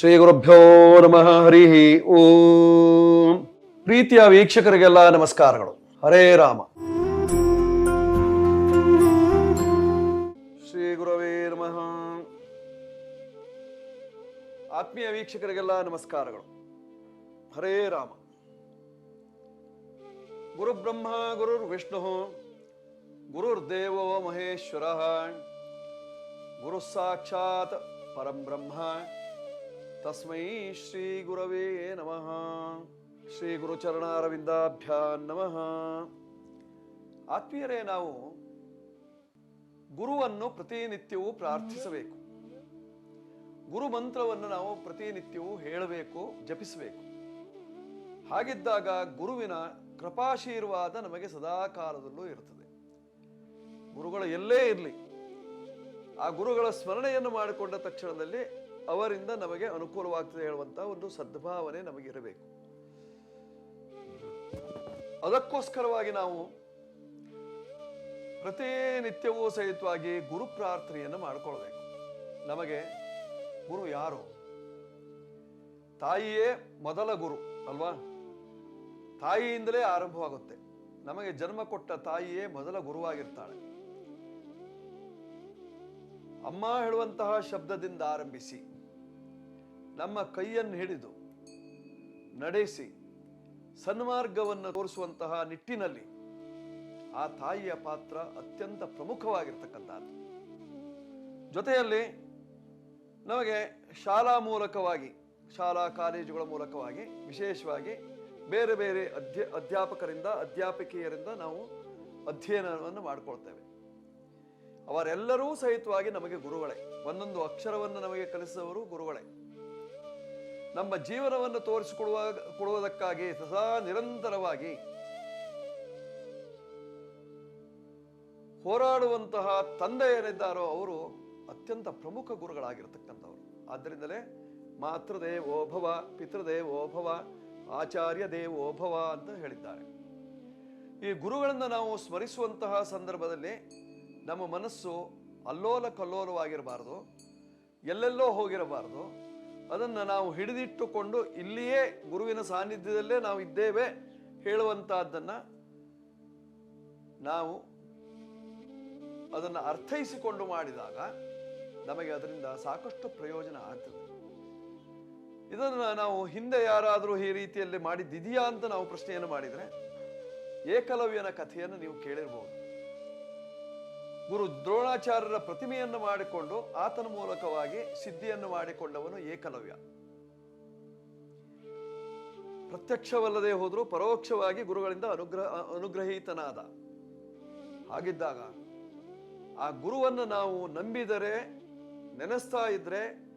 ಶ್ರೀ ಗುರುಭ್ಯೋ ನಮಃ, ಹರಿ ಓಂ. ಪ್ರೀತಿಯ ವೀಕ್ಷಕರಿಗೆಲ್ಲ ನಮಸ್ಕಾರಗಳು. ಹರೇ ರಾಮ. ಶ್ರೀ ಗುರವೇ ನಮಃ. ಆತ್ಮೀಯ ವೀಕ್ಷಕರಿಗೆಲ್ಲ ನಮಸ್ಕಾರಗಳು. ಹರೇ ರಾಮ. ಗುರುಬ್ರಹ್ಮ ಗುರುರ್ ವಿಷ್ಣು ಗುರುರ್ದೇವೋ ಮಹೇಶ್ವರ. ಗುರು ಸಾಕ್ಷಾತ್ ಪರಂ ಬ್ರಹ್ಮ ತಸ್ಮೈ ಶ್ರೀ ಗುರವೇ ನಮಃ ಶ್ರೀ ಗುರುಚರಣಾರವಿಂದಾಭ್ಯಾ ನಮಃ ಆತ್ಮೀಯರೇ, ನಾವು ಗುರುವನ್ನು ಪ್ರತಿನಿತ್ಯವೂ ಪ್ರಾರ್ಥಿಸಬೇಕು. ಗುರು ಮಂತ್ರವನ್ನು ನಾವು ಪ್ರತಿನಿತ್ಯವೂ ಹೇಳಬೇಕು, ಜಪಿಸಬೇಕು. ಹಾಗಿದ್ದಾಗ ಗುರುವಿನ ಕೃಪಾಶೀರ್ವಾದ ನಮಗೆ ಸದಾ ಕಾಲದಲ್ಲೂ ಇರುತ್ತದೆ. ಗುರುಗಳು ಎಲ್ಲೇ ಇರಲಿ, ಆ ಗುರುಗಳ ಸ್ಮರಣೆಯನ್ನು ಮಾಡಿಕೊಂಡ ತಕ್ಷಣದಲ್ಲಿ ಅವರಿಂದ ನಮಗೆ ಅನುಕೂಲವಾಗ್ತದೆ ಹೇಳುವಂತ ಒಂದು ಸದ್ಭಾವನೆ ನಮಗಿರಬೇಕು. ಅದಕ್ಕೋಸ್ಕರವಾಗಿ ನಾವು ಪ್ರತಿನಿತ್ಯವೂ ಸಹಿತವಾಗಿ ಗುರು ಪ್ರಾರ್ಥನೆಯನ್ನು ಮಾಡಿಕೊಳ್ಬೇಕು. ನಮಗೆ ಗುರು ಯಾರು? ತಾಯಿಯೇ ಮೊದಲ ಗುರು, ಅಲ್ವಾ? ತಾಯಿಯಿಂದಲೇ ಆರಂಭವಾಗುತ್ತೆ. ನಮಗೆ ಜನ್ಮ ಕೊಟ್ಟ ತಾಯಿಯೇ ಮೊದಲ ಗುರುವಾಗಿರ್ತಾಳೆ. ಅಮ್ಮ ಹೇಳುವಂತಹ ಶಬ್ದದಿಂದ ಆರಂಭಿಸಿ, ನಮ್ಮ ಕೈಯನ್ನು ಹಿಡಿದು ನಡೆಸಿ, ಸನ್ಮಾರ್ಗವನ್ನು ತೋರಿಸುವಂತಹ ನಿಟ್ಟಿನಲ್ಲಿ ಆ ತಾಯಿಯ ಪಾತ್ರ ಅತ್ಯಂತ ಪ್ರಮುಖವಾಗಿರ್ತಕ್ಕಂಥದ್ದು. ಜೊತೆಯಲ್ಲಿ ನಮಗೆ ಶಾಲಾ ಮೂಲಕವಾಗಿ, ಶಾಲಾ ಕಾಲೇಜುಗಳ ಮೂಲಕವಾಗಿ, ವಿಶೇಷವಾಗಿ ಬೇರೆ ಬೇರೆ ಅಧ್ಯ, ಅಧ್ಯಾಪಕರಿಂದ, ಅಧ್ಯಾಪಕಿಯರಿಂದ ನಾವು ಅಧ್ಯಯನವನ್ನು ಮಾಡಿಕೊಳ್ತೇವೆ. ಅವರೆಲ್ಲರೂ ಸಹಿತವಾಗಿ ನಮಗೆ ಗುರುಗಳೇ. ಒಂದೊಂದು ಅಕ್ಷರವನ್ನು ನಮಗೆ ಕಲಿಸುವವರು ಗುರುಗಳೇ. ನಮ್ಮ ಜೀವನವನ್ನು ತೋರಿಸಿಕೊಡುವ, ಕೊಡುವುದಕ್ಕಾಗಿ ಸದಾ ನಿರಂತರವಾಗಿ ಹೋರಾಡುವಂತಹ ತಂದೆ ಏನಿದ್ದಾರೋ ಅವರು ಅತ್ಯಂತ ಪ್ರಮುಖ ಗುರುಗಳಾಗಿರ್ತಕ್ಕಂಥವ್ರು. ಆದ್ದರಿಂದಲೇ ಮಾತೃದೇವೋಭವ ಪಿತೃದೇವೋಭವ ಆಚಾರ್ಯ ದೇವೋಭವ ಅಂತ ಹೇಳಿದ್ದಾರೆ. ಈ ಗುರುಗಳನ್ನು ನಾವು ಸ್ಮರಿಸುವಂತಹ ಸಂದರ್ಭದಲ್ಲಿ ನಮ್ಮ ಮನಸ್ಸು ಅಲ್ಲೋಲ ಕಲ್ಲೋಲವಾಗಿರಬಾರ್ದು ಎಲ್ಲೆಲ್ಲೋ ಹೋಗಿರಬಾರ್ದು. ಅದನ್ನು ನಾವು ಹಿಡಿದಿಟ್ಟುಕೊಂಡು ಇಲ್ಲಿಯೇ ಗುರುವಿನ ಸಾನ್ನಿಧ್ಯದಲ್ಲೇ ನಾವು ಇದ್ದೇವೆ ಹೇಳುವಂತಹದ್ದನ್ನು ನಾವು ಅದನ್ನು ಅರ್ಥೈಸಿಕೊಂಡು ಮಾಡಿದಾಗ ನಮಗೆ ಅದರಿಂದ ಸಾಕಷ್ಟು ಪ್ರಯೋಜನ ಆಗ್ತದೆ. ಇದನ್ನು ನಾವು ಹಿಂದೆ ಯಾರಾದರೂ ಈ ರೀತಿಯಲ್ಲಿ ಮಾಡಿದ್ದಿದೆಯಾ ಅಂತ ನಾವು ಪ್ರಶ್ನೆಯನ್ನು ಮಾಡಿದರೆ ಏಕಲವ್ಯನ ಕಥೆಯನ್ನು ನೀವು ಕೇಳಿರ್ಬೋದು. ಗುರು ದ್ರೋಣಾಚಾರ್ಯರ ಪ್ರತಿಮೆಯನ್ನು ಮಾಡಿಕೊಂಡು ಆತನ ಮೂಲಕವಾಗಿ ಸಿದ್ಧಿಯನ್ನು ಮಾಡಿಕೊಂಡವನು ಏಕಲವ್ಯ. ಪ್ರತ್ಯಕ್ಷವಲ್ಲದೆ ಹೋದರೂ ಪರೋಕ್ಷವಾಗಿ ಗುರುಗಳಿಂದ ಅನುಗ್ರಹ, ಅನುಗ್ರಹೀತನಾದ. ಹಾಗಿದ್ದಾಗ ಆ ಗುರುವನ್ನು ನಾವು ನಂಬಿದರೆ, ನೆನೆಸ್ತಾ ಇದ್ರೆ,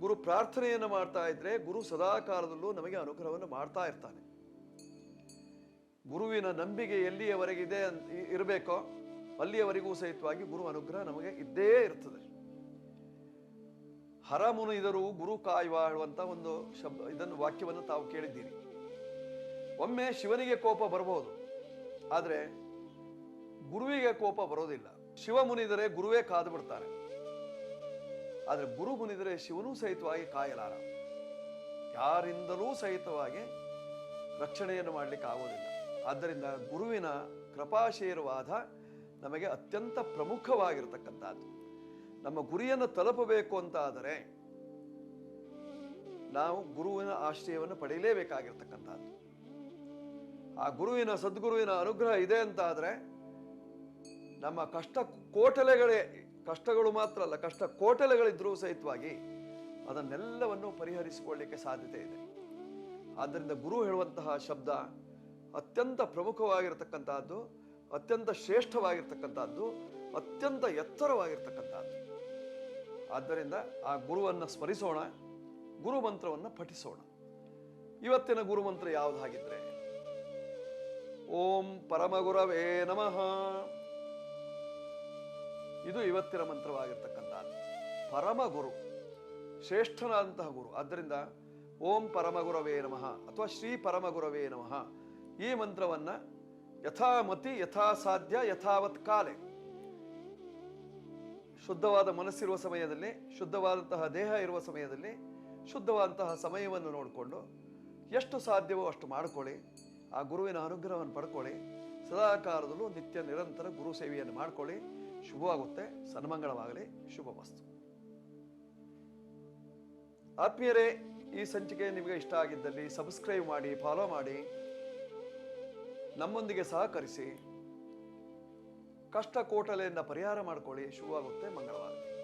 ಗುರು ಪ್ರಾರ್ಥನೆಯನ್ನು ಮಾಡ್ತಾ ಇದ್ರೆ, ಗುರು ಸದಾ ಕಾಲದಲ್ಲೂ ನಮಗೆ ಅನುಗ್ರಹವನ್ನು ಮಾಡ್ತಾ ಇರ್ತಾನೆ. ಗುರುವಿನ ನಂಬಿಕೆ ಎಲ್ಲಿಯವರೆಗಿದೆ ಇರಬೇಕೋ? ಅಲ್ಲಿಯವರೆಗೂ ಸಹಿತವಾಗಿ ಗುರು ಅನುಗ್ರಹ ನಮಗೆ ಇದ್ದೇ ಇರ್ತದೆ. ಹರ ಮುನಿದರು ಗುರು ಕಾಯುವ ಹೇಳುವಂತ ಒಂದು ಶಬ್ದ ಇದನ್ನು ವಾಕ್ಯವನ್ನು ತಾವು ಕೇಳಿದ್ದೀರಿ. ಒಮ್ಮೆ ಶಿವನಿಗೆ ಕೋಪ ಬರಬಹುದು. ಆದರೆ ಗುರುವಿಗೆ ಕೋಪ ಬರೋದಿಲ್ಲ. ಶಿವ ಮುನಿದರೆ ಗುರುವೇ ಕಾದು ಬಿಡ್ತಾರೆ. ಆದರೆ ಗುರು ಮುನಿದರೆ ಶಿವನೂ ಸಹಿತವಾಗಿ ಕಾಯಲಾರ. ಯಾರಿಂದಲೂ ಸಹಿತವಾಗಿ ರಕ್ಷಣೆಯನ್ನು ಮಾಡಲಿಕ್ಕೆ ಆಗೋದಿಲ್ಲ ಆದ್ದರಿಂದ ಗುರುವಿನ ಕೃಪಾಶೀರ್ವಾದ ನಮಗೆ ಅತ್ಯಂತ ಪ್ರಮುಖವಾಗಿರತಕ್ಕಂಥದ್ದು. ನಮ್ಮ ಗುರಿಯನ್ನು ತಲುಪಬೇಕು ಅಂತ ಆದರೆ ನಾವು ಗುರುವಿನ ಆಶ್ರಯವನ್ನು ಪಡೆಯಲೇಬೇಕಾಗಿರ್ತಕ್ಕಂಥದ್ದು. ಆ ಗುರುವಿನ ಸದ್ಗುರುವಿನ ಅನುಗ್ರಹ ಇದೆ ಅಂತ ಆದರೆ ನಮ್ಮ ಕಷ್ಟ ಕೋಟಲೆಗಳೇ, ಕಷ್ಟಗಳು ಮಾತ್ರ ಅಲ್ಲ, ಕಷ್ಟ ಕೋಟಲೆಗಳಿದ್ರೂ ಸಹಿತವಾಗಿ ಅದನ್ನೆಲ್ಲವನ್ನು ಪರಿಹರಿಸಿಕೊಳ್ಳಲಿಕ್ಕೆ ಸಾಧ್ಯತೆ ಇದೆ. ಆದ್ದರಿಂದ ಗುರು ಹೇಳುವಂತಹ ಶಬ್ದ ಅತ್ಯಂತ ಪ್ರಮುಖವಾಗಿರತಕ್ಕಂತಹದ್ದು ಅತ್ಯಂತ ಶ್ರೇಷ್ಠವಾಗಿರ್ತಕ್ಕಂಥದ್ದು, ಅತ್ಯಂತ ಎತ್ತರವಾಗಿರ್ತಕ್ಕಂಥದ್ದು. ಆದ್ದರಿಂದ ಆ ಗುರುವನ್ನು ಸ್ಮರಿಸೋಣ ಗುರು ಮಂತ್ರವನ್ನು ಪಠಿಸೋಣ. ಇವತ್ತಿನ ಗುರು ಮಂತ್ರ ಯಾವುದಾಗಿದ್ರೆ? ಓಂ ಪರಮಗುರವೇ ನಮಃ. ಇದು ಇವತ್ತಿನ ಮಂತ್ರವಾಗಿರ್ತಕ್ಕಂಥದ್ದು. ಪರಮಗುರು, ಶ್ರೇಷ್ಠನಾದಂತಹ ಗುರು. ಆದ್ದರಿಂದ ಓಂ ಪರಮಗುರವೇ ನಮಃ ಅಥವಾ ಶ್ರೀ ಪರಮಗುರವೇ ನಮಃ ಈ ಮಂತ್ರವನ್ನ ಯಥಾಮತಿ ಯಥಾಸಾಧ್ಯ ಯಥಾವತ್ ಕಾಲೆ. ಶುದ್ಧವಾದ ಮನಸ್ಸಿರುವ ಸಮಯದಲ್ಲಿ, ಶುದ್ಧವಾದಂತಹ ದೇಹ ಇರುವ ಸಮಯದಲ್ಲಿ, ಶುದ್ಧವಾದಂತಹ ಸಮಯವನ್ನು ನೋಡಿಕೊಂಡು ಎಷ್ಟು ಸಾಧ್ಯವೋ ಅಷ್ಟು ಮಾಡಿಕೊಳ್ಳಿ. ಆ ಗುರುವಿನ ಅನುಗ್ರಹವನ್ನು ಪಡ್ಕೊಳ್ಳಿ. ಸದಾಕಾಲದಲ್ಲೂ ನಿತ್ಯ ನಿರಂತರ ಗುರು ಸೇವೆಯನ್ನು ಮಾಡಿಕೊಳ್ಳಿ. ಶುಭವಾಗುತ್ತೆ. ಸನ್ಮಂಗಳವಾಗಲಿ. ಶುಭ ವಸ್ತು ಆತ್ಮೀಯರೇ, ಈ ಸಂಚಿಕೆ ನಿಮಗೆ ಇಷ್ಟ ಆಗಿದ್ದಲ್ಲಿ ಸಬ್ಸ್ಕ್ರೈಬ್ ಮಾಡಿ ಫಾಲೋ ಮಾಡಿ. ನಮ್ಮೊಂದಿಗೆ ಸಹಕರಿಸಿ ಕಷ್ಟ ಕೋಟಲೆಯಿಂದ ಪರಿಹಾರ ಮಾಡಿಕೊಳ್ಳಿ. ಶುಭವಾಗುತ್ತೆ ಮಂಗಳವಾಗುತ್ತೆ